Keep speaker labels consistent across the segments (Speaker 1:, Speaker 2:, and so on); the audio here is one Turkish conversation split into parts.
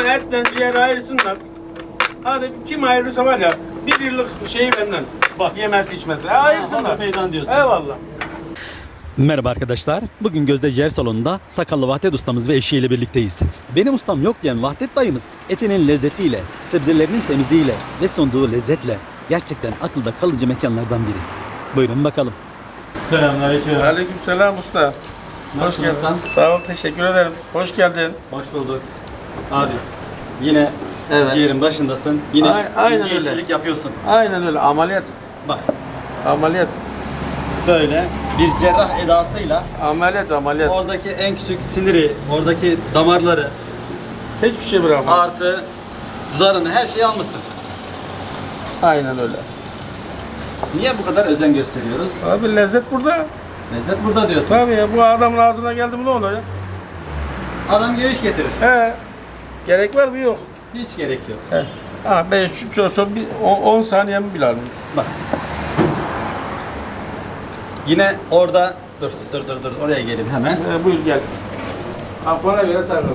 Speaker 1: bana etten ciğer ayırsınlar. Hadi kim ayırırsa var ya bir yıllık şeyi benden. Bak yemesi içmesi. E, ayırsınlar.
Speaker 2: Peydan diyorsun.
Speaker 1: Eyvallah.
Speaker 3: Merhaba arkadaşlar. Bugün Gözde Ciğer Salonu'nda sakallı Vahdet ustamız ve eşiyle birlikteyiz. Benim ustam yok diyen Vahdet dayımız etinin lezzetiyle, sebzelerinin temizliğiyle ve sunduğu lezzetle gerçekten akılda kalıcı mekanlardan biri. Buyurun bakalım.
Speaker 2: Selamünaleyküm.
Speaker 1: Aleyküm selam usta. Hoş
Speaker 2: Nasılsın
Speaker 1: geldin.
Speaker 2: ustam?
Speaker 1: Sağ ol teşekkür ederim. Hoş geldin.
Speaker 2: Hoş bulduk. Abi yine
Speaker 1: Evet.
Speaker 2: ciğerin başındasın. Yine
Speaker 1: Ay- aynen
Speaker 2: ince
Speaker 1: öyle.
Speaker 2: işçilik yapıyorsun.
Speaker 1: Aynen öyle ameliyat.
Speaker 2: Bak
Speaker 1: Ameliyat.
Speaker 2: böyle bir cerrah edasıyla
Speaker 1: Ameliyat ameliyat.
Speaker 2: oradaki en küçük siniri, oradaki damarları
Speaker 1: Hiçbir şey bırakma.
Speaker 2: artı zarını her şeyi almışsın.
Speaker 1: Aynen öyle.
Speaker 2: Niye bu kadar özen gösteriyoruz?
Speaker 1: Abi lezzet burada.
Speaker 2: Lezzet burada diyorsun.
Speaker 1: Tabii ya bu adamın ağzına geldi mi ne olur ya?
Speaker 2: Adam geviş getirir.
Speaker 1: He. Gerek var mı yok.
Speaker 2: Hiç gerek yok.
Speaker 1: He. Ha ben şu bir 10 saniyemi bile almış.
Speaker 2: Bak. Yine orada dur dur dur dur oraya gelin hemen.
Speaker 1: He, buyur gel. Kafana göre takıl.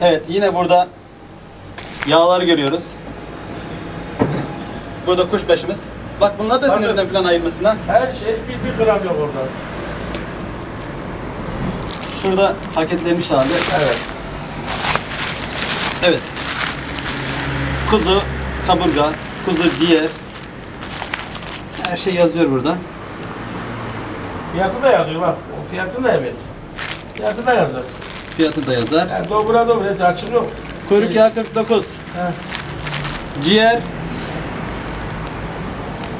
Speaker 2: Evet yine burada yağları görüyoruz. Burada kuşbaşımız. Bak bunlar da sinirden falan ayırmışsın ha.
Speaker 1: Her şey bir, bir gram yok orada.
Speaker 2: Şurada paketlenmiş hali.
Speaker 1: Evet.
Speaker 2: Evet. Kuzu, kaburga, kuzu ciğer. Her şey yazıyor burada.
Speaker 1: Fiyatı da yazıyor bak. O fiyatını da evet. Fiyatı da yazıyor.
Speaker 2: Fiyatı da yazar.
Speaker 1: Yani dobra dobra hiç açık yok.
Speaker 2: Kuyruk yağı 49.
Speaker 1: He.
Speaker 2: Ciğer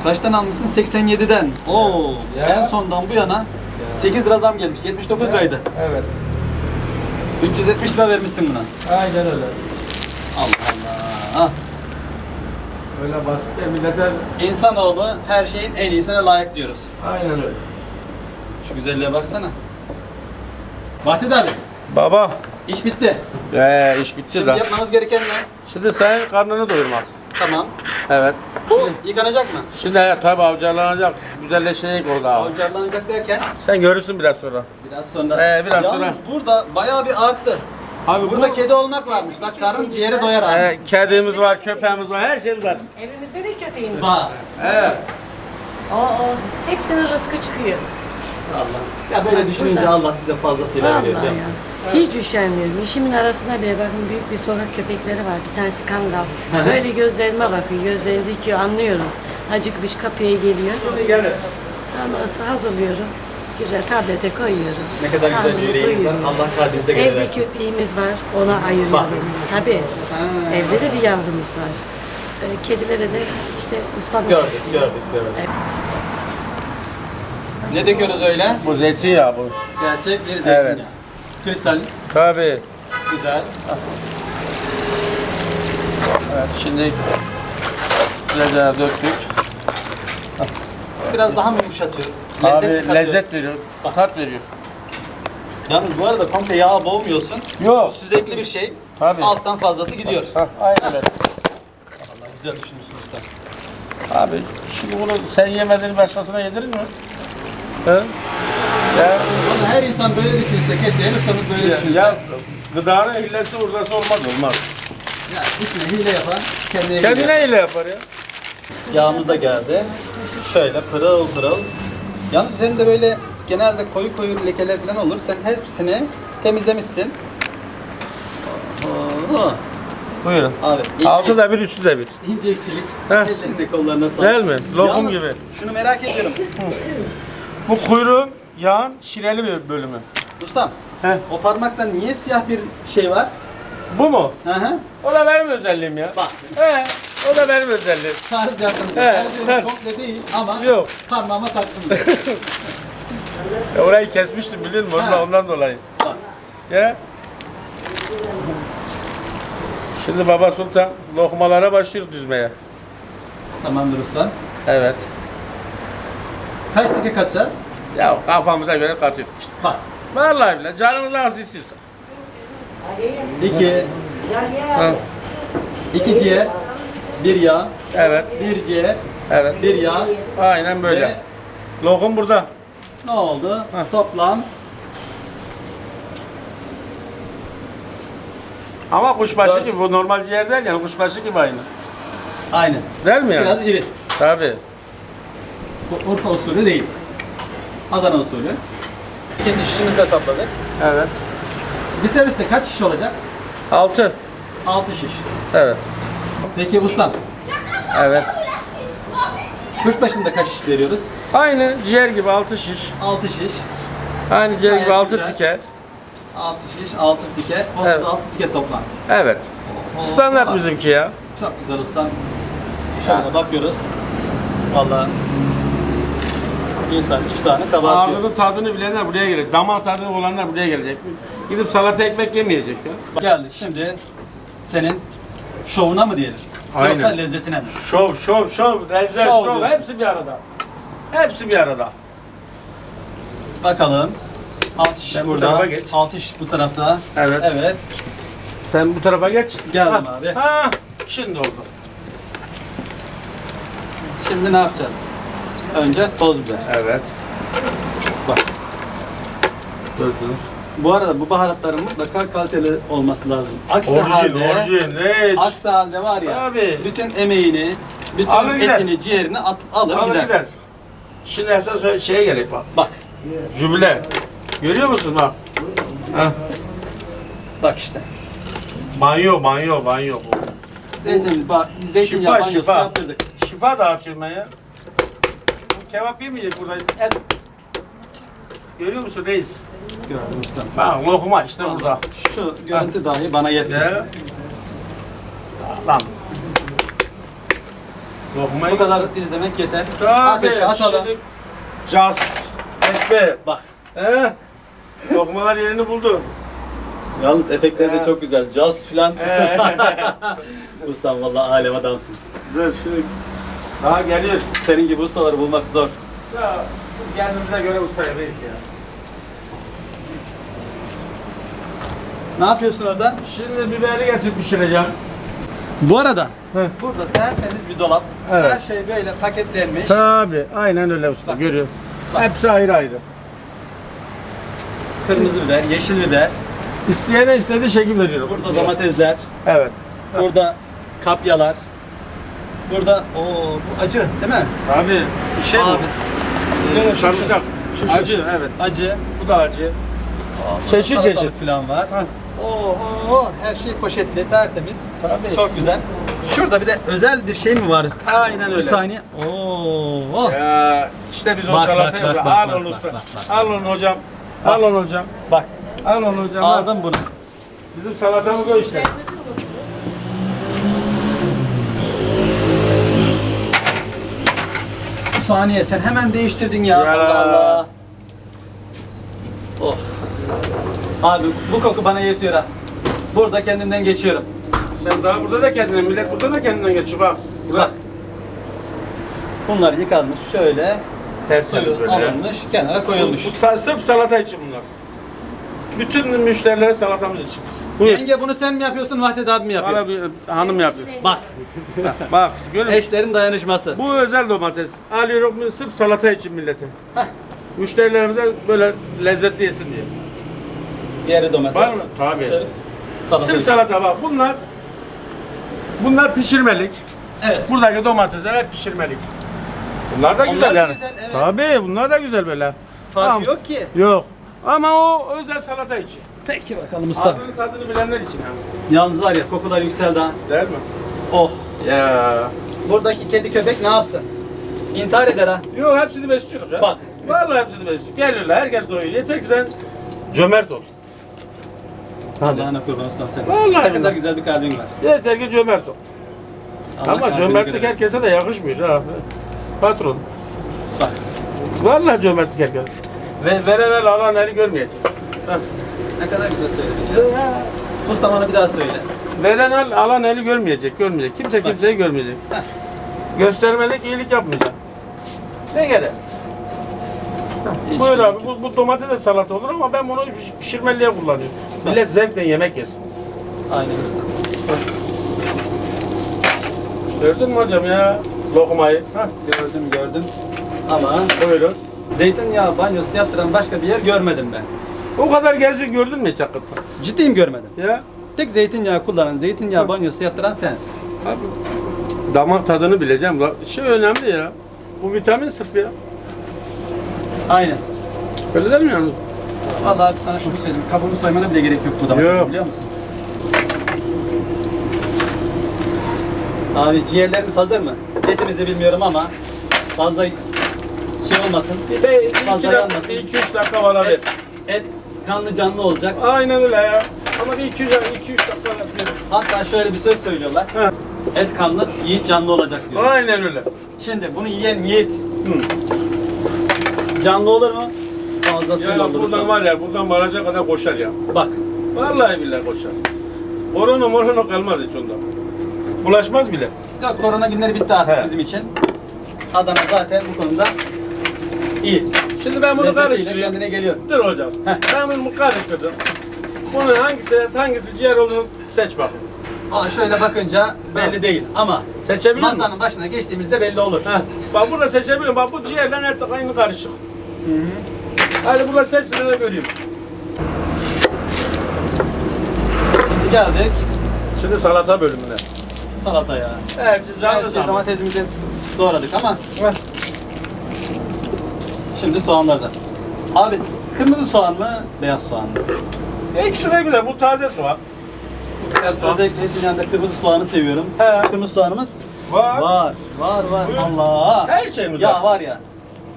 Speaker 2: Kaçtan almışsın? 87'den. Oo,
Speaker 1: Ya.
Speaker 2: en sondan bu yana 8 lira zam gelmiş. 79 liraydı.
Speaker 1: Evet.
Speaker 2: 370 lira vermişsin buna.
Speaker 1: Aynen öyle.
Speaker 2: Allah Allah. Ah,
Speaker 1: Öyle basit de millete
Speaker 2: İnsanoğlu her şeyin en iyisine layık diyoruz.
Speaker 1: aynen öyle.
Speaker 2: Şu güzelliğe baksana. Vahdet abi,
Speaker 1: Baba.
Speaker 2: iş bitti.
Speaker 1: Ee, iş bitti
Speaker 2: Şimdi
Speaker 1: lan.
Speaker 2: yapmamız gereken ne?
Speaker 1: Şimdi senin karnını doyurmak.
Speaker 2: Tamam.
Speaker 1: Evet.
Speaker 2: Bu yıkanacak mı?
Speaker 1: Şimdi evet, tabi avcarlanacak. Güzelleşecek orada abi.
Speaker 2: Avcarlanacak derken
Speaker 1: Sen görürsün biraz sonra.
Speaker 2: biraz sonra.
Speaker 1: Ee, biraz
Speaker 2: Yalnız
Speaker 1: sonra.
Speaker 2: burada bayağı bir arttı.
Speaker 1: Abi
Speaker 2: Burada
Speaker 1: bu-
Speaker 2: kedi olmak varmış. Bak karın ciğere doyar abi.
Speaker 1: Ee, kedimiz var, köpeğimiz var, her şeyimiz var.
Speaker 4: Evimizde de köpeğimiz var.
Speaker 2: Var.
Speaker 1: Evet.
Speaker 4: O. Hepsinin rızkı çıkıyor.
Speaker 2: Allah. Ya böyle düşününce Allah size fazlasıyla
Speaker 4: Vallahi
Speaker 2: veriyor biliyor
Speaker 4: ya.
Speaker 2: musunuz?
Speaker 4: Hiç üşenmiyorum. İşimin arasında bile bakın büyük bir sokak köpekleri var. Bir tanesi kangal. Böyle gözlerime bakıyor. Gözlerini dikiyor. Anlıyorum. Acıkmış kapıya geliyor. Sonra hazırlıyorum. Güzel tablete koyuyorum.
Speaker 2: Ne kadar güzel bir yüreğiniz var. Allah kalbinize göre
Speaker 4: Evde
Speaker 2: versin.
Speaker 4: köpeğimiz var. Ona ayırıyorum. Tabii. Evde de bir yavrumuz var. Ee, Kedilere de işte ustamız.
Speaker 2: Gördük, gördük, gördük. Ne döküyoruz öyle?
Speaker 1: Bu zeytinyağı bu.
Speaker 2: Gerçek bir zeytinyağı.
Speaker 1: Evet.
Speaker 2: Kristal,
Speaker 1: Tabii.
Speaker 2: güzel.
Speaker 1: Evet, şimdi güzelce döktük.
Speaker 2: Biraz daha mı yumuşatıyor?
Speaker 1: Abi
Speaker 2: katıyor.
Speaker 1: lezzet veriyor, tat veriyor.
Speaker 2: Yalnız bu arada komple yağa boğmuyorsun.
Speaker 1: Yok.
Speaker 2: Süzekli bir şey.
Speaker 1: Tabii.
Speaker 2: Alttan fazlası gidiyor.
Speaker 1: Hah, aynen öyle.
Speaker 2: Allah güzel düşünmüşsün usta.
Speaker 1: Abi şimdi bunu sen yemediğini başkasına yedirir mi? He? Ya,
Speaker 2: Vallahi her insan böyle düşünse keşke her ustamız böyle
Speaker 1: ya,
Speaker 2: düşünse.
Speaker 1: ya gıdanın hilesi uğrası olmaz olmaz.
Speaker 2: Ya işine hile yapan kendine hile.
Speaker 1: Kendine hile yapar ya.
Speaker 2: Yağımız da geldi. Şöyle pırıl pırıl. Yalnız üzerinde böyle genelde koyu koyu lekeler falan olur. Sen hepsini temizlemişsin. Oo.
Speaker 1: Buyurun.
Speaker 2: Abi ince,
Speaker 1: Altı da bir, üstü de bir.
Speaker 2: ince işçilik.
Speaker 1: Heh.
Speaker 2: Ellerine kollarına sağlık.
Speaker 1: Değil mi? Lokum
Speaker 2: Yalnız
Speaker 1: gibi.
Speaker 2: Şunu merak ediyorum.
Speaker 1: Bu kuyruğun yağın şireli bir bölümü.
Speaker 2: Ustam
Speaker 1: Heh.
Speaker 2: o parmakta niye siyah bir şey var?
Speaker 1: Bu mu?
Speaker 2: Hı hı.
Speaker 1: O da benim özelliğim ya.
Speaker 2: Bak
Speaker 1: He, o da benim özelliğim.
Speaker 2: tarz yardımcı.
Speaker 1: Evet,
Speaker 2: Evet,
Speaker 1: evet.
Speaker 2: komple değil ama
Speaker 1: Yok.
Speaker 2: parmağıma taktım.
Speaker 1: Ya orayı kesmiştim biliyor musun? Ondan,
Speaker 2: Ha.
Speaker 1: ondan dolayı.
Speaker 2: Bak.
Speaker 1: Ya. Şimdi Baba Sultan lokmalara başlıyor düzmeye.
Speaker 2: Tamamdır usta.
Speaker 1: Evet.
Speaker 2: Kaç tike katacağız?
Speaker 1: Ya kafamıza göre katıyoruz işte.
Speaker 2: Bak.
Speaker 1: Vallahi bile canımız nasıl istiyorsa.
Speaker 2: İki,
Speaker 1: Ha.
Speaker 2: iki ciğer, bir yağ,
Speaker 1: Evet,
Speaker 2: bir ciğer,
Speaker 1: evet.
Speaker 2: bir yağ.
Speaker 1: Aynen böyle.
Speaker 2: Ve
Speaker 1: Lokum burada.
Speaker 2: ne oldu?
Speaker 1: Heh.
Speaker 2: Toplam
Speaker 1: Ama kuşbaşı
Speaker 2: Dört.
Speaker 1: gibi bu normal ciğer değil yani kuşbaşı gibi aynı.
Speaker 2: Aynen.
Speaker 1: Değil mi yani?
Speaker 2: Biraz iri.
Speaker 1: Tabii.
Speaker 2: Bu Urfa usulü değil. Adana usulü. İkinci şişimizi de hesapladık.
Speaker 1: Evet.
Speaker 2: Bir serviste kaç şiş olacak?
Speaker 1: 6.
Speaker 2: 6 şiş.
Speaker 1: Evet.
Speaker 2: Peki ustam,
Speaker 1: Evet.
Speaker 2: kuşbaşında kaç şiş veriyoruz?
Speaker 1: Aynı ciğer gibi 6 şiş.
Speaker 2: 6 şiş.
Speaker 1: Aynı ciğer gibi
Speaker 2: Gayet
Speaker 1: 6
Speaker 2: güzel.
Speaker 1: tike.
Speaker 2: 6 şiş, 6 tike, 36
Speaker 1: Evet.
Speaker 2: tike toplam.
Speaker 1: Evet.
Speaker 2: Oo,
Speaker 1: Standart
Speaker 2: var.
Speaker 1: bizimki ya.
Speaker 2: Çok güzel ustam. Şöyle bakıyoruz. Vallahi insan iştahını kabartıyor.
Speaker 1: Ağzının tadını bilenler buraya gelecek. Damak tadı olanlar buraya gelecek. Gidip salata ekmek yemeyecek ya.
Speaker 2: Geldi şimdi senin şovuna mı diyelim?
Speaker 1: Aynen.
Speaker 2: Yoksa lezzetine mi?
Speaker 1: Şov, şov, şov, lezzet,
Speaker 2: Şov
Speaker 1: şov,
Speaker 2: diyorsun.
Speaker 1: hepsi bir arada. Hepsi bir arada.
Speaker 2: Bakalım. 6 şiş
Speaker 1: Sen bu
Speaker 2: burada,
Speaker 1: geç.
Speaker 2: 6 şiş bu tarafta.
Speaker 1: Evet.
Speaker 2: Evet.
Speaker 1: Sen bu tarafa geç.
Speaker 2: Geldim
Speaker 1: Ha,
Speaker 2: abi.
Speaker 1: Ha, şimdi oldu.
Speaker 2: Şimdi ne yapacağız? Önce toz biber.
Speaker 1: Evet.
Speaker 2: Bak.
Speaker 1: Gördünüz.
Speaker 2: Bu arada bu baharatların mutlaka kaliteli olması lazım. Aksi
Speaker 1: Orijin,
Speaker 2: halde,
Speaker 1: orijin. Evet.
Speaker 2: aksi halde var ya,
Speaker 1: Abi.
Speaker 2: bütün emeğini, bütün
Speaker 1: Alır gider.
Speaker 2: etini, ciğerini at, alır,
Speaker 1: Alır
Speaker 2: gider.
Speaker 1: gider. Şimdi esas ö- şeye gerek bak.
Speaker 2: Bak,
Speaker 1: Jübile. Görüyor musun bak? Ha.
Speaker 2: bak işte.
Speaker 1: Banyo, banyo, banyo bu.
Speaker 2: Zeytin, bak, zeytinyağı
Speaker 1: Şifa, şifa.
Speaker 2: yaptırdık.
Speaker 1: Şifa dağıtıyorum ben ya. Kebap yemeyecek burada. Et. Görüyor musun reis?
Speaker 2: Gördüm ustam.
Speaker 1: Bak lokma işte burada.
Speaker 2: Şu görüntü dahi bana.
Speaker 1: Ya. Lan. Lokmayı
Speaker 2: Bu kadar izlemek yeter. Ateşe atalım.
Speaker 1: Şimdi Cas. Ekme.
Speaker 2: Bak.
Speaker 1: He? Lokmalar yerini buldu.
Speaker 2: Yalnız efektleri de çok güzel. Jazz filan. Ustam vallahi alem adamsın.
Speaker 1: Dur şimdi. Daha geliyor.
Speaker 2: Senin gibi ustaları bulmak zor.
Speaker 1: Ya kendimize göre ustayız reis ya.
Speaker 2: Ne yapıyorsun orada?
Speaker 1: Şimdi biberi getirip pişireceğim.
Speaker 2: Bu arada
Speaker 1: Heh.
Speaker 2: burada tertemiz bir dolap.
Speaker 1: Evet.
Speaker 2: Her şey böyle paketlenmiş.
Speaker 1: Tabi aynen öyle usta
Speaker 2: Bak.
Speaker 1: görüyor. Hepsi ayrı ayrı.
Speaker 2: Kırmızı biber, yeşil biber.
Speaker 1: İsteyene istediği şekil veriyorum.
Speaker 2: Burada domatesler.
Speaker 1: Evet.
Speaker 2: Burada kapyalar. Burada o bu acı değil mi?
Speaker 1: Abi şey
Speaker 2: Abi.
Speaker 1: bu. Ee, sarımsak.
Speaker 2: şu- şu.
Speaker 1: Acı evet.
Speaker 2: Acı.
Speaker 1: Bu da acı. Çeşit
Speaker 2: salatalık
Speaker 1: çeşit.
Speaker 2: falan var. Oo, oo, her şey poşetli, tertemiz.
Speaker 1: Tabii.
Speaker 2: Çok güzel. Şurada bir de özel bir şey mi var?
Speaker 1: Aynen
Speaker 2: Bir
Speaker 1: öyle.
Speaker 2: saniye. Oo.
Speaker 1: Ya işte biz o
Speaker 2: Bak,
Speaker 1: salatayı
Speaker 2: bak,
Speaker 1: yapıyoruz.
Speaker 2: bak,
Speaker 1: Al
Speaker 2: bak,
Speaker 1: onu
Speaker 2: bak,
Speaker 1: usta.
Speaker 2: bak, bak.
Speaker 1: Al onu hocam. Al onu hocam.
Speaker 2: Bak.
Speaker 1: Al onu hocam. al.
Speaker 2: Aldım bunu.
Speaker 1: Bizim salatamız o işte.
Speaker 2: Saniye sen hemen değiştirdin ya.
Speaker 1: Ya.
Speaker 2: Allah Allah. Oh. Abi bu koku bana yetiyor ha. Burada kendimden geçiyorum.
Speaker 1: Sen daha burada da kendinden, millet burada da kendinden geçiyor bak.
Speaker 2: Bak. Bunlar yıkanmış şöyle.
Speaker 1: Tertemiz
Speaker 2: Suyu
Speaker 1: böyle.
Speaker 2: alınmış, kenara koyulmuş.
Speaker 1: Bu, bu sırf salata için bunlar. Bütün müşterilere salatamız için. Buyur.
Speaker 2: Yenge bunu sen mi yapıyorsun, Vahdet abi mi yapıyor?
Speaker 1: Bana bir hanım yapıyor.
Speaker 2: Bak,
Speaker 1: Bak musun?
Speaker 2: eşlerin dayanışması.
Speaker 1: Bu özel domates. Alıyorum sırf salata için millete.
Speaker 2: Heh.
Speaker 1: Müşterilerimize böyle lezzetli yesin diye.
Speaker 2: Diğeri domates.
Speaker 1: Var mı? Tabii.
Speaker 2: Sırf salata
Speaker 1: Sırf
Speaker 2: için.
Speaker 1: salata bak bunlar bunlar pişirmelik.
Speaker 2: Evet.
Speaker 1: Buradaki domatesler hep pişirmelik. Bunlar da
Speaker 2: Onlar
Speaker 1: güzel
Speaker 2: da
Speaker 1: yani.
Speaker 2: güzel, evet.
Speaker 1: Tabii bunlar da güzel böyle.
Speaker 2: Fark
Speaker 1: Tamam.
Speaker 2: yok ki.
Speaker 1: Yok. Ama o özel salata için.
Speaker 2: Peki bakalım usta.
Speaker 1: Ağzının tadını bilenler için yani.
Speaker 2: Yalnız var ya kokular yükseldi ha.
Speaker 1: Değil mi?
Speaker 2: Oh.
Speaker 1: Ya.
Speaker 2: Buradaki kedi köpek ne yapsın? İntihar eder ha.
Speaker 1: Yok hepsini besliyoruz ya.
Speaker 2: Bak.
Speaker 1: Vallahi hepsini besliyoruz. Geliyorlar herkes doyuyor. Yeter ki sen cömert ol.
Speaker 2: Allah'ına kurban ustam sen.
Speaker 1: Vallahi
Speaker 2: Ne kadar güzel bir kalbin var.
Speaker 1: Yeter ki cömert ol.
Speaker 2: Allah
Speaker 1: Ama
Speaker 2: kalbini
Speaker 1: cömertlik
Speaker 2: göresin.
Speaker 1: herkese de yakışmıyor ha. Patron.
Speaker 2: Bak.
Speaker 1: Vallahi cömertlik herkese. Ve veren el alan eli görmeyecek. Heh.
Speaker 2: Ne kadar güzel söyledin. Usta bana bir daha söyle.
Speaker 1: Veren el alan eli görmeyecek, görmeyecek. Kimse kimseyi görmeyecek. Göstermelik iyilik yapmayacak. Ne gerek?
Speaker 2: Hiç
Speaker 1: Buyur abi, bu, bu domates de salata olur ama ben bunu piş- pişirmeliğe kullanıyorum. Millet zevkle yemek yesin.
Speaker 2: Aynen usta.
Speaker 1: Gördün mü hocam ya lokmayı? Hah,
Speaker 2: Gördüm gördüm. Ama
Speaker 1: buyurun.
Speaker 2: zeytinyağı banyosu yaptıran başka bir yer görmedim ben.
Speaker 1: O kadar gelecek gördün mü hiç hakikaten?
Speaker 2: Ciddiyim görmedim.
Speaker 1: Ya
Speaker 2: Tek zeytinyağı kullanan, zeytinyağı banyosu yaptıran sensin.
Speaker 1: Damak tadını bileceğim. La- Şey önemli ya. Bu vitamin sırf ya.
Speaker 2: Aynen.
Speaker 1: Öyle değil mi yani?
Speaker 2: Vallahi abi sana şunu söyleyeyim. Kabuğunu soymana bile gerek yok bu domatesin
Speaker 1: Yok.
Speaker 2: biliyor musun? Abi ciğerlerimiz hazır mı? Etimizi bilmiyorum ama fazla şey olmasın.
Speaker 1: Bir iki,
Speaker 2: Fazla
Speaker 1: dakika,
Speaker 2: yanmasın.
Speaker 1: bir iki üç dakika var abi.
Speaker 2: Et, et kanlı canlı olacak.
Speaker 1: Aynen öyle ya. Ama bir iki üç, iki üç dakika yapıyor.
Speaker 2: Hatta şöyle bir söz söylüyorlar.
Speaker 1: Ha.
Speaker 2: Et kanlı, yiğit canlı olacak diyor.
Speaker 1: Aynen öyle.
Speaker 2: Şimdi bunu yiyen yiğit canlı olur mu? Fazlasıyla
Speaker 1: Ya
Speaker 2: olur.
Speaker 1: buradan var ya, buradan varaca kadar koşar ya.
Speaker 2: Bak.
Speaker 1: Vallahi billahi koşar. Korona morona kalmaz hiç ondan. Bulaşmaz bile.
Speaker 2: Ya korona günleri bitti artık
Speaker 1: He.
Speaker 2: bizim için. Adana zaten bu konuda iyi.
Speaker 1: Şimdi ben bunu
Speaker 2: Lezzetiyle
Speaker 1: karıştırayım.
Speaker 2: kendine geliyor.
Speaker 1: Dur hocam.
Speaker 2: Heh.
Speaker 1: Ben bunu karıştırdım. Bunun hangisi et, hangisi ciğer olduğunu seç bakayım.
Speaker 2: Ama şöyle bakınca belli değil ama
Speaker 1: Seçebilir miyim?
Speaker 2: masanın başına geçtiğimizde belli olur.
Speaker 1: Heh. Bak burada seçebilirim. Bak bu ciğerle et aynı karışık. Hadi burada seçsin de göreyim.
Speaker 2: Şimdi geldik
Speaker 1: Şimdi salata bölümüne.
Speaker 2: salataya.
Speaker 1: Evet,
Speaker 2: Her
Speaker 1: canlı
Speaker 2: şey
Speaker 1: zaman.
Speaker 2: domatesimizi doğradık ama
Speaker 1: Heh.
Speaker 2: Şimdi soğanlardan. Abi kırmızı soğan mı, beyaz soğan mı?
Speaker 1: İkisi de güzel. Bu taze soğan. Bu beyaz soğan.
Speaker 2: Özellikle Sinan'da kırmızı soğanı seviyorum.
Speaker 1: He.
Speaker 2: Kırmızı soğanımız
Speaker 1: Var.
Speaker 2: var, var, var.
Speaker 1: Buyur.
Speaker 2: Allah.
Speaker 1: Her şeyimiz
Speaker 2: Ya
Speaker 1: var.
Speaker 2: var ya.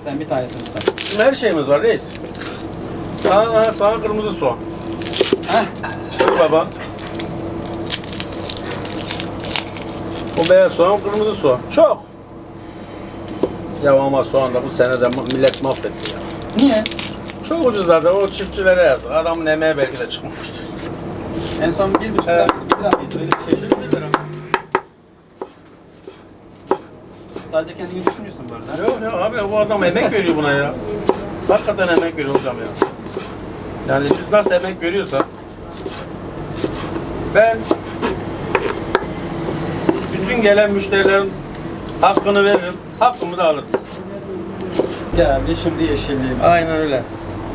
Speaker 2: Sen bir tanesin usta.
Speaker 1: Her şeyimiz var reis. Sana, sana kırmızı soğan.
Speaker 2: Heh.
Speaker 1: Buyur baba. O beyaz soğan, kırmızı soğan. Çok. Ya ama soğan da bu sene de millet mahvetti ya.
Speaker 2: Niye?
Speaker 1: Çok ucuz zaten o çiftçilere yazık. Adamın emeği belki de çıkmamıştır.
Speaker 2: En son bir buçuk lira, iki lira mıydı? Öyle bir şey. Sadece kendini düşünmüyorsun bu arada.
Speaker 1: Yok ya abi bu adam emek veriyor buna ya. Hakikaten emek veriyor hocam ya. Yani biz nasıl emek veriyorsak ben bütün gelen müşterilerin hakkını veririm. Hakkımı da alırım.
Speaker 2: Geldi şimdi yeşilliği.
Speaker 1: Aynen öyle.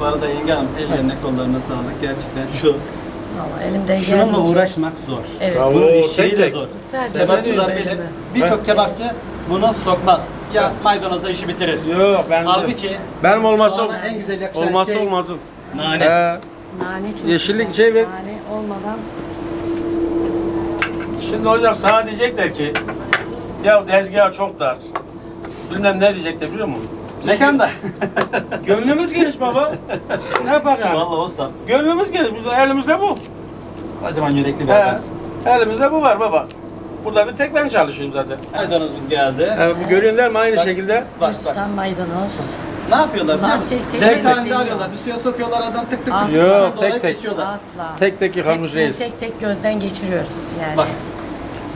Speaker 2: Bu arada yenge hanım ellerine kollarına sağlık. Gerçekten şu.
Speaker 4: Valla elimden
Speaker 2: Şununla
Speaker 4: geldiğince-
Speaker 2: uğraşmak zor.
Speaker 4: Evet.
Speaker 1: Bravo.
Speaker 2: Bunun işçiliği de
Speaker 1: tek.
Speaker 2: zor.
Speaker 4: Sadece
Speaker 2: Kebapçılar
Speaker 4: böyle
Speaker 2: bilir.
Speaker 4: mi?
Speaker 2: Birçok kebapçı bunu sokmaz. Ya maydanozla işi bitirir.
Speaker 1: Yok ben
Speaker 2: Halbuki
Speaker 1: benim olmazsa
Speaker 2: soğana en güzel yakışan
Speaker 1: olmazsa
Speaker 2: şey
Speaker 1: olmazım.
Speaker 2: nane.
Speaker 1: He.
Speaker 4: Nane çok
Speaker 1: Yeşillik
Speaker 4: güzel.
Speaker 1: şey ver.
Speaker 4: Nane olmadan
Speaker 1: Şimdi hocam sana diyecekler ki ya tezgah çok dar. Bilmem ne diyecekler biliyor musun?
Speaker 2: Mekanda.
Speaker 1: Gönlümüz geniş baba. ne yapar yani?
Speaker 2: Vallahi usta.
Speaker 1: Gönlümüz geniş. Biz- Elimizde bu.
Speaker 2: Kocaman yürekli bir
Speaker 1: He.
Speaker 2: adamsın.
Speaker 1: Elimizde bu var baba. Burada bir tek ben çalışıyorum zaten.
Speaker 2: Maydanozumuz geldi.
Speaker 1: Evet, bu değil mi aynı
Speaker 2: Bak.
Speaker 1: şekilde?
Speaker 2: Bak bak.
Speaker 4: tutan maydanoz.
Speaker 2: Ne yapıyorlar biliyor
Speaker 4: Bunlar
Speaker 2: musun?
Speaker 4: tek tek
Speaker 2: Direkt
Speaker 4: tek
Speaker 2: halinde
Speaker 4: tek.
Speaker 2: alıyorlar. Bir suya sokuyorlar adam tık tık tık.
Speaker 4: Asla.
Speaker 1: Yok, tek tek.
Speaker 2: geçiyorlar.
Speaker 4: Asla.
Speaker 1: Tek tek yıkamış
Speaker 4: Hepsini
Speaker 1: reis.
Speaker 4: Tek tek gözden geçiriyoruz yani.
Speaker 2: Bak.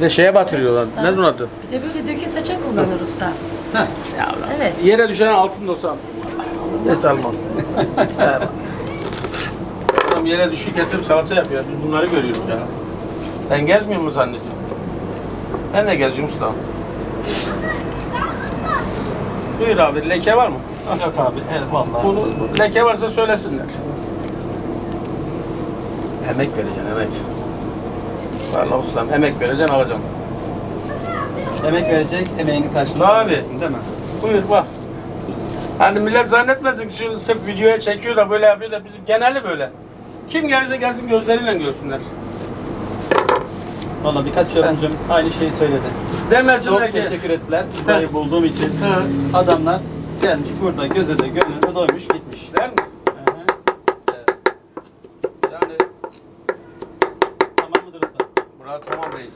Speaker 1: Bir de şeye batırıyorlar. Ne bunun adı?
Speaker 4: Bir de böyle döke saça kullanır usta.
Speaker 2: Heh.
Speaker 4: Evet.
Speaker 1: Yere düşen altın olsa hiç almam. Evet. Adam yere düşük getirip salata yapıyor. Biz bunları görüyoruz ya. Ben gezmiyor mu zannediyorum? Ben de geziyorum usta. Buyur abi, leke var mı?
Speaker 2: Yok abi. Evet vallahi.
Speaker 1: Bunu, leke varsa söylesinler. Emek vereceksin, emek. Vallahi ustam, emek vereceksin, alacağım.
Speaker 2: Emek verecek, emeğini karşılığını
Speaker 1: Tabii.
Speaker 2: alacaksın, değil mi?
Speaker 1: Buyur bak. Hani millet zannetmesin ki şu sırf videoya çekiyor da böyle yapıyor da bizim geneli böyle. Kim gelirse gelsin gözleriyle görsünler.
Speaker 2: Valla birkaç yorumcum aynı şeyi söyledi. Çok
Speaker 1: Demesinler ki.
Speaker 2: teşekkür ettiler. Burayı bulduğum için.
Speaker 1: Hı.
Speaker 2: Adamlar gelmiş burada göze de gönlüne doymuş gitmiş.
Speaker 1: Değil mi?
Speaker 2: Hı hı.
Speaker 1: Evet. Yani
Speaker 2: Tamam mıdır usta?
Speaker 1: Murat tamam reis.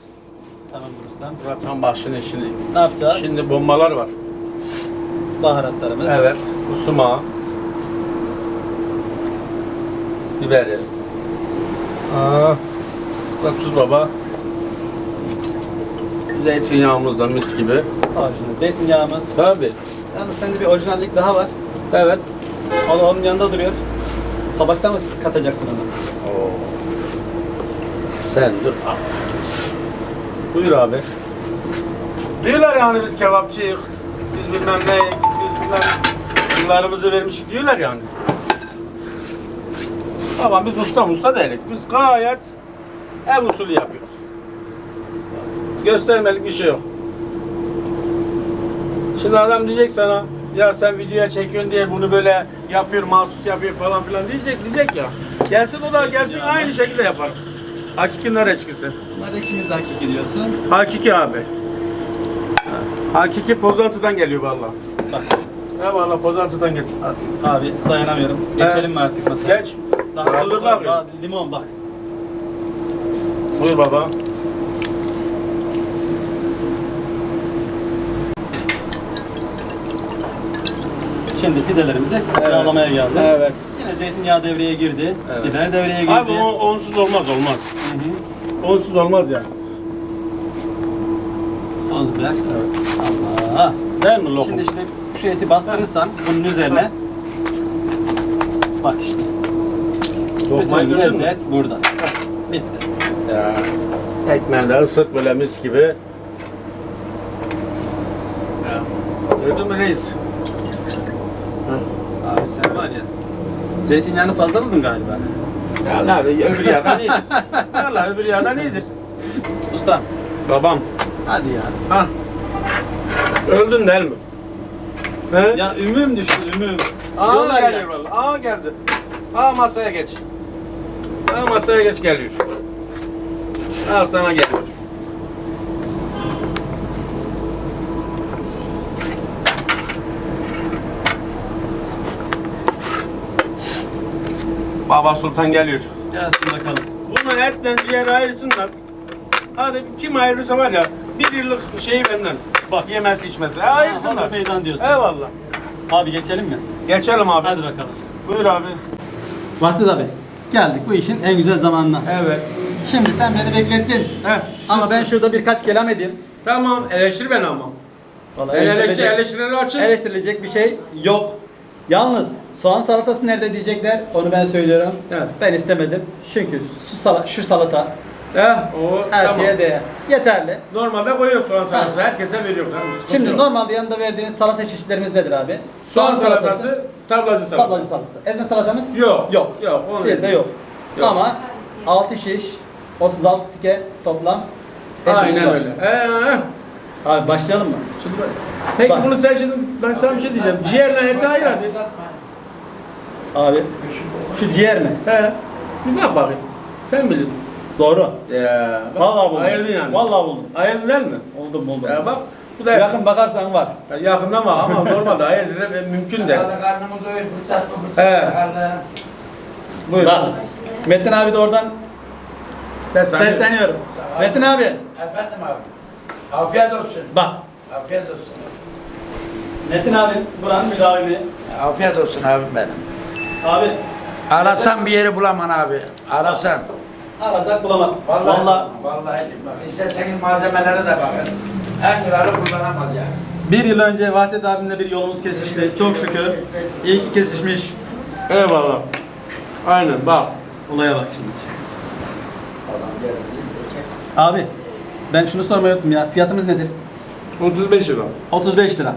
Speaker 2: Tamamdır usta.
Speaker 1: Murat tamam bak şimdi şimdi.
Speaker 2: Ne yapacağız?
Speaker 1: Şimdi bombalar var.
Speaker 2: Baharatlarımız.
Speaker 1: Evet. Bu sumağı. Biberi. Aa. Da tuz baba. Zeytinyağımız da mis gibi.
Speaker 2: Orijinal zeytinyağımız.
Speaker 1: Tabii.
Speaker 2: Yalnız sende bir orijinallik daha var.
Speaker 1: Evet.
Speaker 2: O da onun yanında duruyor. Tabakta mı katacaksın onu?
Speaker 1: Oo. Sen dur. al. Buyur abi. Diyorlar yani biz kebapçıyız. Biz bilmem ne, biz bilmem yıllarımızı vermişik diyorlar yani. Ama biz usta usta değiliz. Biz gayet Ev usulü yapıyor. Göstermelik bir şey yok. Şimdi adam diyecek sana ya sen videoya çekiyorsun diye bunu böyle yapıyor, mahsus yapıyor falan filan diyecek diyecek ya. Gelsin o da gelsin aynı şekilde yapar. Hakiki eçkisi.
Speaker 2: Bunlar ekşimiz de hakiki diyorsun.
Speaker 1: Hakiki abi. Hakiki pozantıdan geliyor vallahi.
Speaker 2: Bak
Speaker 1: Ha vallahi pozantıdan geliyor.
Speaker 2: abi dayanamıyorum. Geçelim mi artık masaya?
Speaker 1: Geç.
Speaker 2: Daha,
Speaker 1: Daha
Speaker 2: dur,
Speaker 1: dur
Speaker 2: dur,
Speaker 1: bakayım.
Speaker 2: daha limon bak.
Speaker 1: Buyur baba.
Speaker 2: Şimdi pidelerimizi yağlamaya geldi.
Speaker 1: Evet.
Speaker 2: Yine zeytinyağı devreye girdi. Biber devreye girdi.
Speaker 1: Abi o onsuz olmaz olmaz. Onsuz olmaz ya.
Speaker 2: Toz biber. Allah.
Speaker 1: Değil mi lokum?
Speaker 2: Şimdi işte şu eti bastırırsan bunun üzerine bak işte.
Speaker 1: Lokmayı
Speaker 2: Bütün
Speaker 1: gördün mü?
Speaker 2: lezzet burada. Bitti.
Speaker 1: Ya. Ekmeğini ısıt böyle mis gibi. Gördün mü reis?
Speaker 2: Abi sen var ya. Zeytinyağını fazla buldun galiba.
Speaker 1: Ya abi öbür yerden iyidir. Valla öbür yerden iyidir.
Speaker 2: Usta
Speaker 1: Babam.
Speaker 2: hadi ya.
Speaker 1: Ha. Öldün değil mi? He?
Speaker 2: Ya ümüm düştü ümüm.
Speaker 1: Aa
Speaker 2: Yollar
Speaker 1: geliyor. Aa geldi. Aa masaya geç. Aa masaya geç geliyor. Al sana geliyor. Baba Sultan geliyor.
Speaker 2: Gelsin bakalım.
Speaker 1: Bunu etten ciğer ayırsınlar. Hadi kim ayırırsa var ya bir yıllık şeyi benden. Bak yemesi içmesi. Ha, ayırsınlar.
Speaker 2: Hazır meydan diyorsun.
Speaker 1: Eyvallah.
Speaker 2: Abi geçelim mi?
Speaker 1: Geçelim abi.
Speaker 2: Hadi bakalım.
Speaker 1: Buyur abi.
Speaker 2: Vahdet abi. Geldik bu işin en güzel zamanına.
Speaker 1: Evet.
Speaker 2: Şimdi sen beni beklettin.
Speaker 1: Heh.
Speaker 2: Ama ben şurada birkaç kelam edeyim.
Speaker 1: Tamam eleştir beni ama.
Speaker 2: Vallahi
Speaker 1: Ben eleştir,
Speaker 2: eleştirilecek,
Speaker 1: eleştirileri açın.
Speaker 2: eleştirilecek bir şey yok. Yalnız soğan salatası nerede diyecekler onu ben söylüyorum.
Speaker 1: Evet.
Speaker 2: Ben istemedim. Çünkü şu, sala, şu salata
Speaker 1: Heh, o
Speaker 2: her
Speaker 1: tamam.
Speaker 2: şeye değer. Yeterli.
Speaker 1: Normalde koyuyor soğan salatası. Herkese veriyor. Tamam,
Speaker 2: Şimdi
Speaker 1: yok.
Speaker 2: normalde yanında verdiğiniz salata çeşitlerimiz nedir abi?
Speaker 1: soğan salatası, tablacı salatası.
Speaker 2: tablacı salatası. Ezme salatamız?
Speaker 1: Yok.
Speaker 2: Yok.
Speaker 1: Yok. Onu
Speaker 2: Bizde yok.
Speaker 1: Yok.
Speaker 2: Ama 6 şiş, 36 tike toplam.
Speaker 1: Aynen öyle. Ee,
Speaker 2: Abi başlayalım mı?
Speaker 1: şimdi. Peki
Speaker 2: Bak.
Speaker 1: bunu sen şimdi ben sana bir şey diyeceğim. Ciğerle eti ayır hadi.
Speaker 2: Abi şu ciğer mi?
Speaker 1: He. Bir bak bakayım. Sen bilin.
Speaker 2: Doğru.
Speaker 1: Ya. bak,
Speaker 2: Vallahi buldum.
Speaker 1: Ayırdın yani.
Speaker 2: Vallahi buldum.
Speaker 1: Ayırdın değil mi?
Speaker 2: Buldum buldum.
Speaker 1: Ya bak. Bu da
Speaker 2: Yakın bakarsan var.
Speaker 1: Ya yakından bak ama normalde ayırt edem mümkün değil.
Speaker 5: Hadi karnımı doyur, fırsat bu fırsat.
Speaker 1: He.
Speaker 5: Karnı.
Speaker 1: Buyur.
Speaker 2: Bak. Metin abi de oradan
Speaker 1: Ses
Speaker 2: sesleniyorum. Metin abi
Speaker 5: Efendim abi. Afiyet olsun.
Speaker 2: bak.
Speaker 5: Afiyet olsun.
Speaker 2: Metin abi buranın müdavimi.
Speaker 5: Afiyet olsun abim benim.
Speaker 2: Abi
Speaker 5: Arasan bir yeri bulamam abi. Arasan.
Speaker 2: arasak bulamadım.
Speaker 5: Vallahi.
Speaker 2: Vallahi
Speaker 5: Vallahi. Bak isterseniz malzemelere de bakın. En güzeli kullanamaz yani.
Speaker 2: bir yıl önce Vahdet abimle bir yolumuz kesişti. Çok şükür. İyi ki kesişmiş.
Speaker 1: Eyvallah. Aynen bak.
Speaker 2: Olaya bak şimdi. Abi ben şunu sormayı unuttum ya. Fiyatımız nedir?
Speaker 1: 35 lira.
Speaker 2: 35 lira.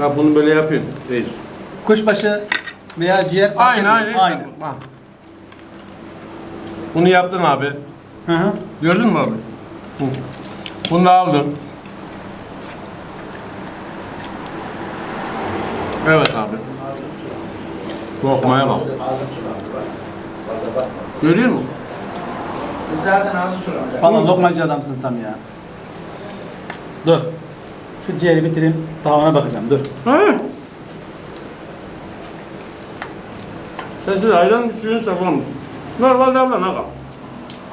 Speaker 1: Ya bunu böyle yapıyorsun. Reis.
Speaker 2: Kuşbaşı veya ciğer fark etmiyor.
Speaker 1: aynen.
Speaker 2: Aynı.
Speaker 1: Bak. Bunu yaptın abi.
Speaker 2: Hı hı.
Speaker 1: Gördün mü abi? Hı. Bunu da aldın. Evet abi. Lokmaya bak. Görüyor musun?
Speaker 5: Biz zaten ağzı sulanacak.
Speaker 2: Valla lokmacı adamsın tam ya. Dur. Şu ciğeri bitireyim. Tavana bakacağım. Dur.
Speaker 1: He. Sen siz ayran suyunu saklamış. Normalde abla ne kal?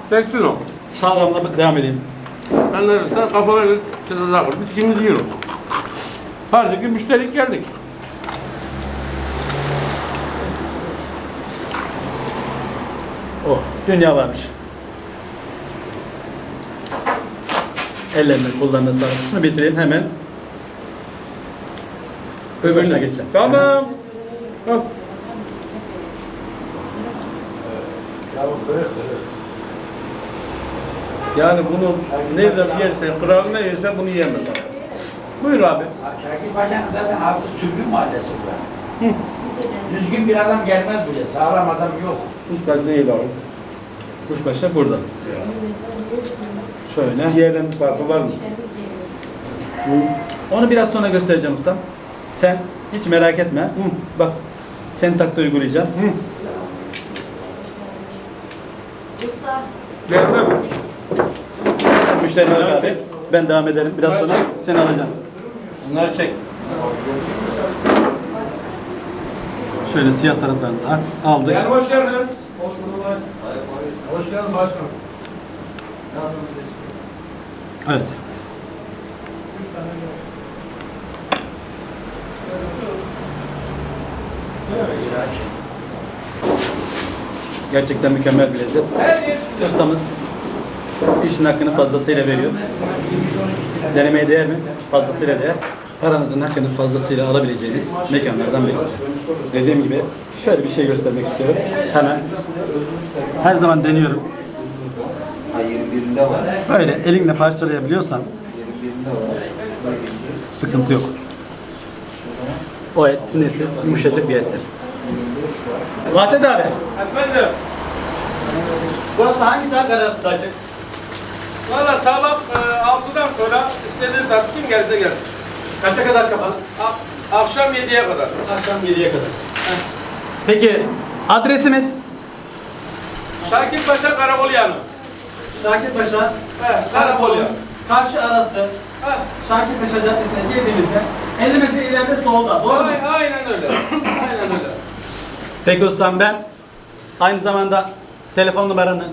Speaker 1: Çektin o.
Speaker 2: Sağlamla devam edeyim.
Speaker 1: Ben de sen kafana göre size takıl. Biz ikimiz yiyoruz. Hadi ki müşterik geldik.
Speaker 2: Oh. Dünya varmış. Ellerine kullanına sağlık. Şunu bitireyim hemen. Öbürüne geçeceğim.
Speaker 1: Tamam. Al. Yani bunu nereden yersen, kralına yersen bunu yiyemem. Buyur abi.
Speaker 5: Şakir Paşa'nın zaten asıl sürgün mahallesi bu. Düzgün bir adam gelmez buraya. Sağlam adam yok.
Speaker 1: Usta değil abi.
Speaker 2: Kuşbaşı burada. Şöyle.
Speaker 1: Diğerlerinin farkı var mı?
Speaker 2: Onu biraz sonra göstereceğim ustam. Sen hiç merak etme. Bak sen takta uygulayacağım.
Speaker 1: Nerede mi?
Speaker 2: Müşterine bak abi. Ben devam ederim. Biraz sonra seni alacağım.
Speaker 1: Bunları çek.
Speaker 2: Şöyle siyah taraflarını da aldık.
Speaker 1: Yani hoş geldin. Hoş bulduk. Hoş geldin başkanım.
Speaker 2: Evet. Gerçekten mükemmel bir lezzet. Ustamız işin hakkını fazlasıyla veriyor. Denemeye değer mi? Fazlasıyla değer. Paranızın hakkını fazlasıyla alabileceğiniz mekanlardan birisi. Dediğim gibi şöyle bir şey göstermek istiyorum. Hemen. Her zaman deniyorum. Böyle elinle parçalayabiliyorsan sıkıntı yok. O et sinirsiz, yumuşacık bir ettir. Vahdet abi,
Speaker 1: Efendim.
Speaker 2: burası hangi saat arasında açık?
Speaker 1: Valla sabah e, 6'dan sonra istediğin saat kim gelse gelsin.
Speaker 2: Kaça kadar kapalı?
Speaker 1: A- akşam 7'ye kadar.
Speaker 2: Akşam 7'ye kadar. Peki adresimiz
Speaker 1: Şakir Paşa Karakol yanı.
Speaker 2: Şakir Paşa,
Speaker 1: He, Karakol yanı.
Speaker 2: karşı arası
Speaker 1: He.
Speaker 2: Şakir Paşa Caddesi'ne girdiğimizde 50 metre ileride solda. Doğru mu?
Speaker 1: Ay- Aynen öyle. Aynen öyle.
Speaker 2: Peki ustam ben aynı zamanda telefon numaranı,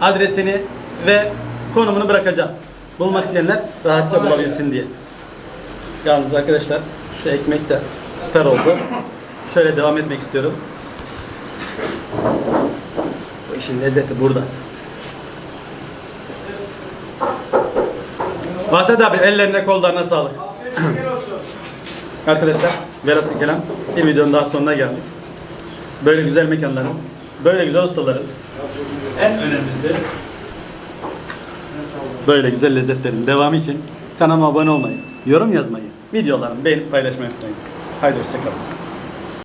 Speaker 2: adresini ve konumunu bırakacağım. Bulmak isteyenler rahatça bulabilsin diye. Yalnız arkadaşlar şu ekmek de süper oldu. Şöyle devam etmek istiyorum. Bu işin lezzeti burada. Vahdet abi ellerine kollarına sağlık. Arkadaşlar velhasıl kelam bir videonun daha sonuna geldik. Böyle güzel mekanların, böyle güzel ustaların en önemlisi böyle güzel lezzetlerin devamı için kanalıma abone olmayı, yorum yazmayı, videolarımı beğenip paylaşmayı unutmayın. Haydi hoşçakalın.